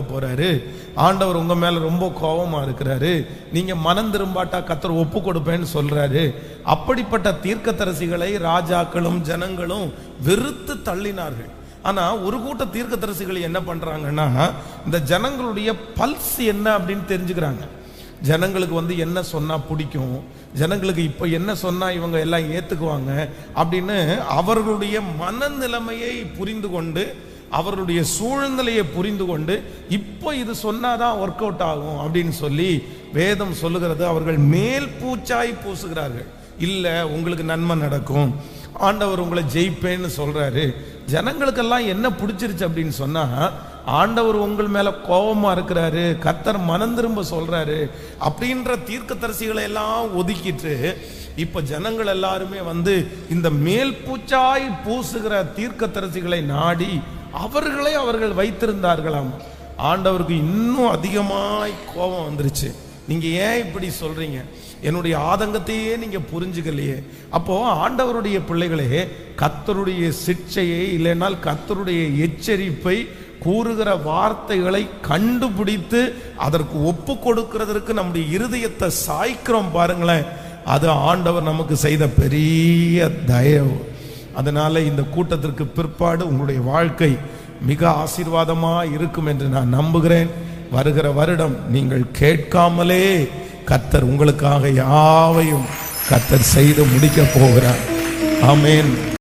போறாரு. ஆண்டவர் உங்க மேல ரொம்ப கோபமா இருக்கிறாரு. நீங்க மனம் திரும்பாட்டா கத்தர் ஒப்பு கொடுப்பேன்னு சொல்றாரு. அப்படிப்பட்ட தீர்க்கத்தரசிகளை ராஜாக்களும் ஜனங்களும் வெறுத்து தள்ளினார்கள். ஆனா ஒரு கூட்ட தீர்க்கதரிசிகள் என்ன பண்றாங்கன்னா இந்த ஜனங்களுடைய பல்ஸ் என்ன அப்படின்னு தெரிஞ்சுக்கிறாங்க. ஜனங்களுக்கு வந்து என்ன சொன்னா பிடிக்கும். ஜனங்களுக்கு இப்போ என்ன சொன்னா இவங்க எல்லாம் ஏத்துக்குவாங்க அப்படின்னு அவர்களுடைய மனநிலைமையை புரிந்து கொண்டு அவருடைய சூழ்நிலையை புரிந்து கொண்டு இப்போ இது சொன்னாதான் ஒர்க் அவுட் ஆகும் அப்படின்னு சொல்லி வேதம் சொல்லுகிறது. அவர்கள் மேல் பூச்சாய் பூசுகிறார்கள். இல்லை உங்களுக்கு நன்மை நடக்கும். ஆண்டவர் உங்களை ஜெயிப்பேன்னு சொல்கிறாரு ஜனங்களுக்கெல்லாம் என்ன பிடிச்சிருச்சு அப்படின்னு சொன்னால் ஆண்டவர் உங்கள் மேலே கோபமாக இருக்கிறாரு. கத்தர் மனம் திரும்ப சொல்கிறாரு அப்படின்ற தீர்க்கதரிசிகளை எல்லாம் ஒதுக்கிட்டு இப்போ ஜனங்கள் எல்லாருமே வந்து இந்த மேல் பூச்சாய் பூசுகிற தீர்க்கதரிசிகளை நாடி அவர்களை அவர்கள் வைத்திருந்தார்களாம். ஆண்டவருக்கு இன்னும் அதிகமாய் கோபம் வந்துருச்சு. நீங்கள் ஏன் இப்படி சொல்கிறீங்க என்னுடைய ஆதங்கத்தையே நீங்கள் புரிஞ்சுக்கலையே. அப்போது ஆண்டவருடைய பிள்ளைகளே கத்தருடைய சிக்ஷையை இல்லைனால் கத்தருடைய எச்சரிப்பை கூறுகிற வார்த்தைகளை கண்டுபிடித்து அதற்கு ஒப்பு கொடுக்கிறதற்கு நம்முடைய இருதயத்தை சாய்க்கிறோம் பாருங்களேன். அது ஆண்டவர் நமக்கு செய்த பெரிய தயவு. அதனால இந்த கூட்டத்திற்கு பிற்பாடு உங்களுடைய வாழ்க்கை மிக ஆசீர்வாதமாக இருக்கும் என்று நான் நம்புகிறேன். வருகிற வருடம் நீங்கள் கேட்காமலே கத்தர் உங்களுக்காக யாவையும் கத்தர் செய்து முடிக்க போகிறார். ஆமென்.